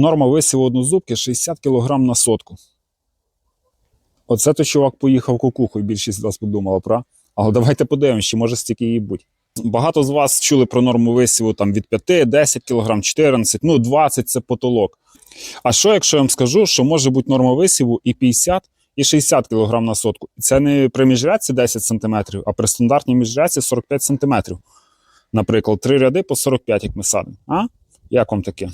Норма висіву однозубки 60 кг на сотку. Оце той чувак поїхав кукухою, більшість з вас подумала, про. Але давайте подивимось, чи може стільки її бути. Багато з вас чули про норму висіву там, від 5, 10 кг, 14, ну 20 це потолок. А що, якщо я вам скажу, що може бути норма висіву і 50, і 60 кг на сотку? Це не при міжрядці 10 см, а при стандартній міжрядці 45 см. Наприклад, три ряди по 45, як ми садимо. А? Як вам таке?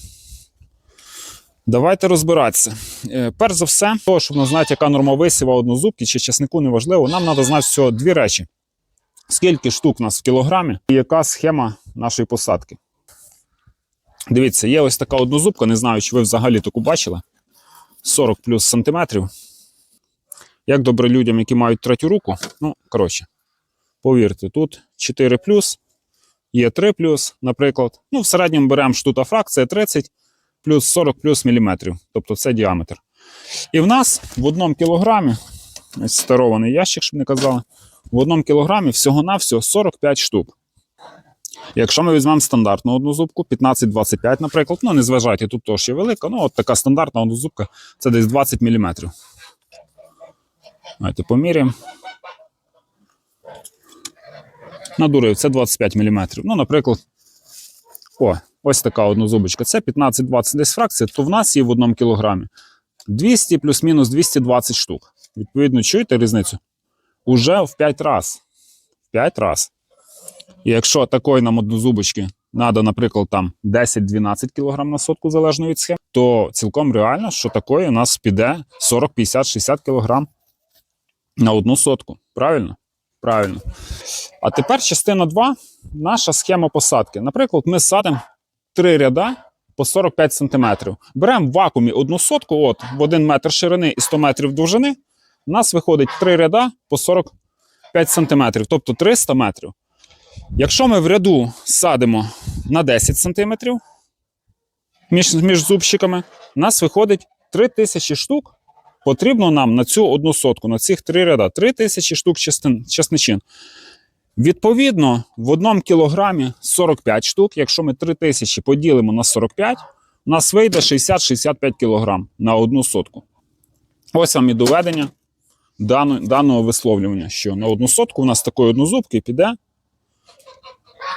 Давайте розбиратися. Е, Перш за все, того, щоб нам знати, яка норма висіва однозубки чи часнику неважливо, нам треба знати всього дві речі: скільки штук у нас в кілограмі і яка схема нашої посадки. Дивіться, є ось така однозубка, не знаю, чи ви взагалі таку бачили. 40 плюс сантиметрів. Як добре людям, які мають третю руку, ну, коротше, повірте, тут 4 плюс, є 3 плюс, наприклад. Ну, в середньому беремо штута фракція 30 плюс 40 плюс міліметрів, тобто це діаметр. І в нас в одному кілограмі, старований ящик, щоб не казали, в одному кілограмі всього-навсього 45 штук. Якщо ми візьмемо стандартну однозубку, 15-25, наприклад, ну не зважайте, тут теж є велика, ну от така стандартна однозубка, це десь 20 мм. Давайте поміряємо. Надурив, це 25 мм. Ну, наприклад, о, ось така однозубочка. Це 15-20 десь фракція, то в нас є в одному кілограмі 200 плюс-мінус 220 штук. Відповідно, чуєте різницю? Уже в 5 разів. В 5 разів. І якщо такої нам однозубочки треба, наприклад, там 10-12 кг на сотку, залежно від схем, то цілком реально, що такої у нас піде 40, 50, 60 кг на одну сотку. Правильно? Правильно. А тепер частина 2, наша схема посадки. Наприклад, ми садимо три ряда по 45 см. Беремо в вакуумі одну сотку, от в 1 метр ширини і 100 метрів довжини. У нас виходить три ряда по 45 см, тобто 300 метрів. Якщо ми в ряду садимо на 10 см між, між зубчиками, у нас виходить 3000 штук. Потрібно нам на цю одну сотку, на цих три ряда, 3000 штук частин, часничин. Відповідно, в одному кілограмі 45 штук. Якщо ми 3000 поділимо на 45, у нас вийде 60-65 кілограм на одну сотку. Ось вам і доведення даного висловлювання, що на одну сотку у нас такої однозубки піде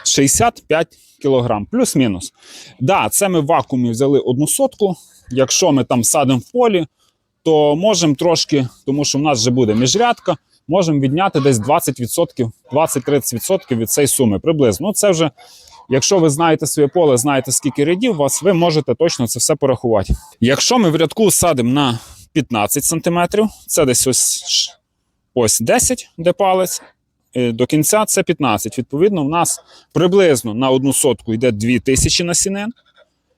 65 кілограм, плюс-мінус. Да, це ми в вакуумі взяли одну сотку. Якщо ми там садимо в полі, то можемо трошки, тому що в нас вже буде міжрядка, можемо відняти десь 20%, 20-30% від цієї суми приблизно. Ну, це вже, якщо ви знаєте своє поле, знаєте, скільки рядів у вас, ви можете точно це все порахувати. Якщо ми в рядку садимо на 15 см, це десь ось, ось 10, де палець. е, До кінця це 15. Відповідно, в нас приблизно на одну сотку йде 2000 насінин.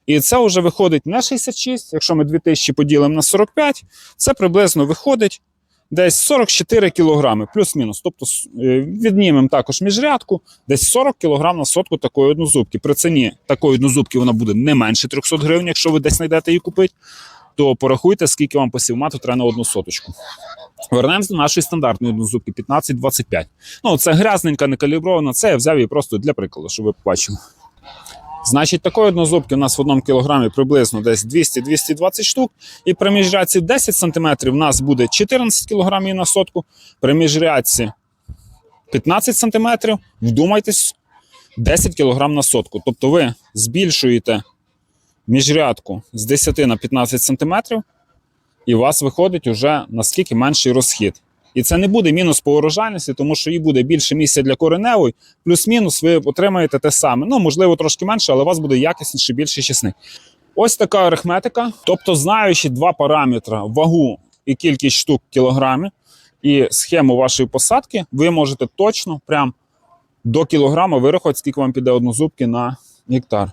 І це вже виходить не 66, якщо ми 2000 поділимо на 45, це приблизно виходить десь 44 кілограми, плюс-мінус. Тобто е, віднімемо також міжрядку, десь 40 кілограм на сотку такої однозубки. При ціні такої однозубки вона буде не менше 300 гривень, якщо ви десь знайдете її купити, то порахуйте, скільки вам посівмату треба на одну соточку. Вернемося до нашої стандартної однозубки 15-25. Ну, це грязненька, не калібрована. Це я взяв її просто для прикладу, щоб ви побачили. Значить, такої однозубки у нас в одному кілограмі приблизно десь 200-220 штук. І при міжрядці 10 см у нас буде 14 кг на сотку. При міжрядці 15 см, вдумайтесь, 10 кг на сотку. Тобто ви збільшуєте міжрядку з 10 на 15 см, і у вас виходить уже наскільки менший розхід. І це не буде мінус по урожайності, тому що їй буде більше місця для кореневої, плюс-мінус ви отримаєте те саме. Ну, можливо, трошки менше, але у вас буде якісніший більший чесник. Ось така арифметика. Тобто, знаючи два параметри вагу і кількість штук в кілограмі, і схему вашої посадки, ви можете точно прям до кілограма вирахувати, скільки вам піде однозубки на гектар.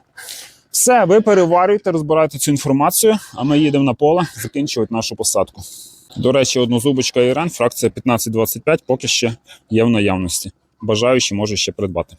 Все, ви переварюєте, розбираєте цю інформацію, а ми їдемо на поле закінчувати нашу посадку. До речі, однозубочка Ірен, фракція 1525 поки ще є в наявності. Бажаючі може ще придбати.